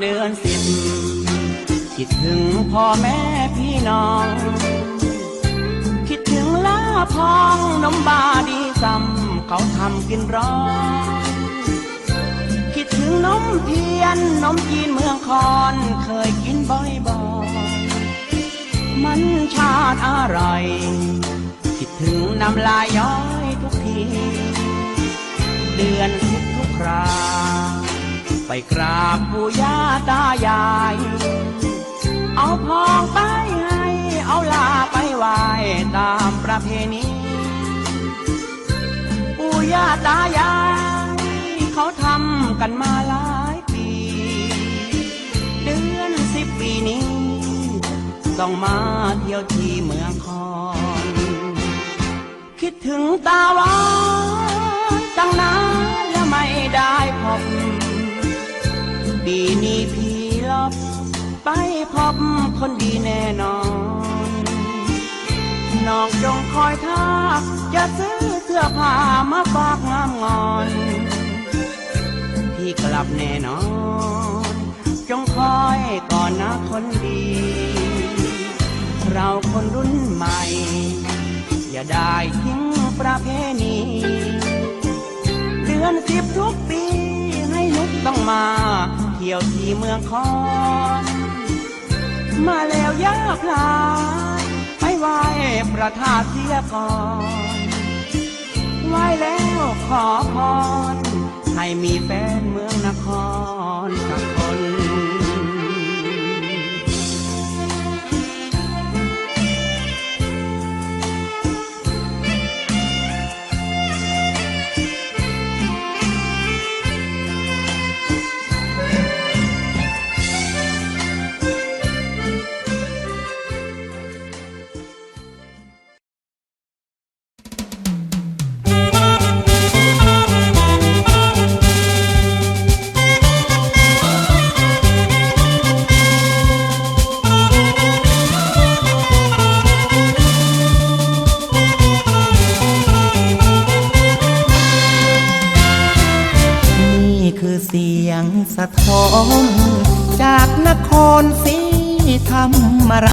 เดือนสิบคิดถึงพ่อแม่พี่น้อง คิดถึงลาพองนมบาดีซ้ำเขาทำกินร้อนคิดถึงนมเทียนนมจีนเมืองคอนเคยกินบ่อยๆมันชาติอร่อย คิดถึงน้ำลายย้อยทุกที เดือนสิบทุกครา ไปกราบปู่ย่าตายาย เอาพองไปให้ เอาลาไปไหว้ตามประเพณีปู่ย่าตายาย เขาทำกันมาหลายปี เดือนสิบปีนี้ ต้องมาเที่ยวที่เมืองคอนคิดถึงตาวานตั้งนานแล้วไม่ได้ พี่ลบไปพบคนดีแน่นอน น้องจงคอยทักจะซื้อเสื้อผ้ามาฝากงามงอน พี่กลับแน่นอน จงคอยก่อนนะคนดี เราคนรุ่นใหม่ อย่าได้ทิ้งประเพณีเดือนสิบทุกปีให้นุกต้องมา ที่ยวที่เมืองคอนมาแล้วย่าพลายไปไหว้ประทาเสียก่อนไหว้แล้วขอพรให้มีแฟนเมืองนคร สะท้อนจากนครศรีธรรมราช